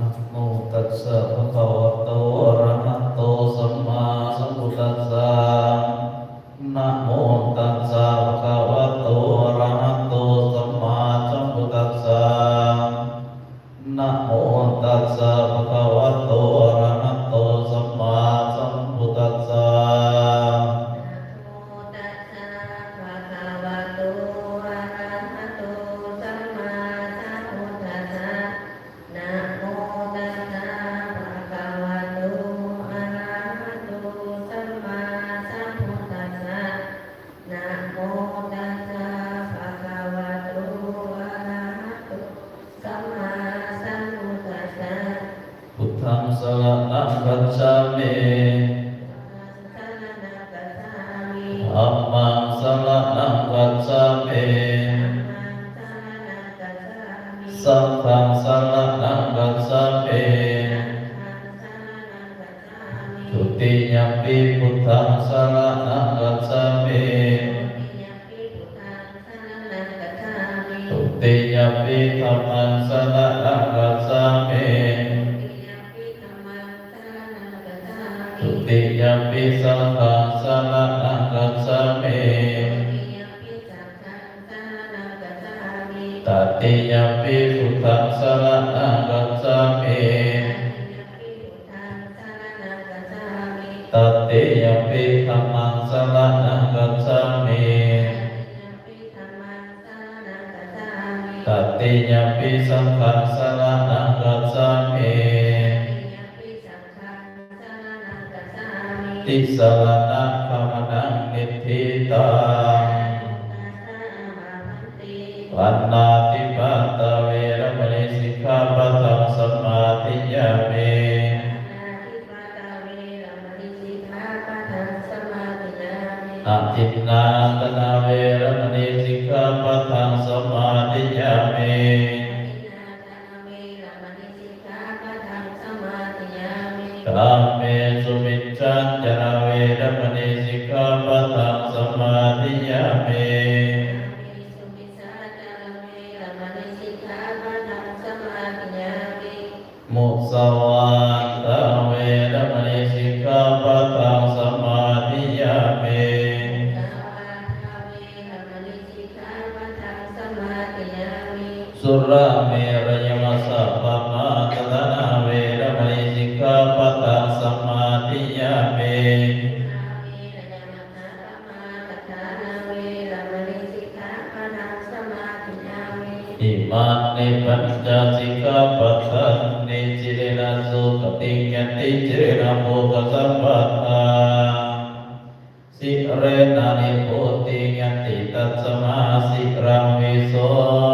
นโมตัสสะภะคะวะโตอะระหะโตสัมมาสัมพุทธัสสะ มิสรณังกัจฉามิธัมมังสร ทุติยมปิธัมมังสรณังกัจฉามิตติยมปิพุทธังสรณังกัจฉามิตติยมปิธัมมังสรณังกัจฉามิตติยมปิสังฆังสรณังกัจฉ ติสรณะขมนังนิทธิตังวันนาติปัตตเวรมณีสิกขาปะทังสมมาธิยามิอทินนาตนาเวรมณีสิกขาปะทังสมาธิยามิกาเมสุมิ จันจาเวรมณีสิกขาปะทังสมาธิยามิมุสวาตเวรมณีสิกขาปะทังสมาธิยามิสุราเมรยมัสสะปะ ඉමානේ පංචාසික පතන්නේ චිරණ සෝකති කැති චිරණ භෝග සම්පතා සිරණනේ පොති යති තත්සමා සිරම් වේසෝ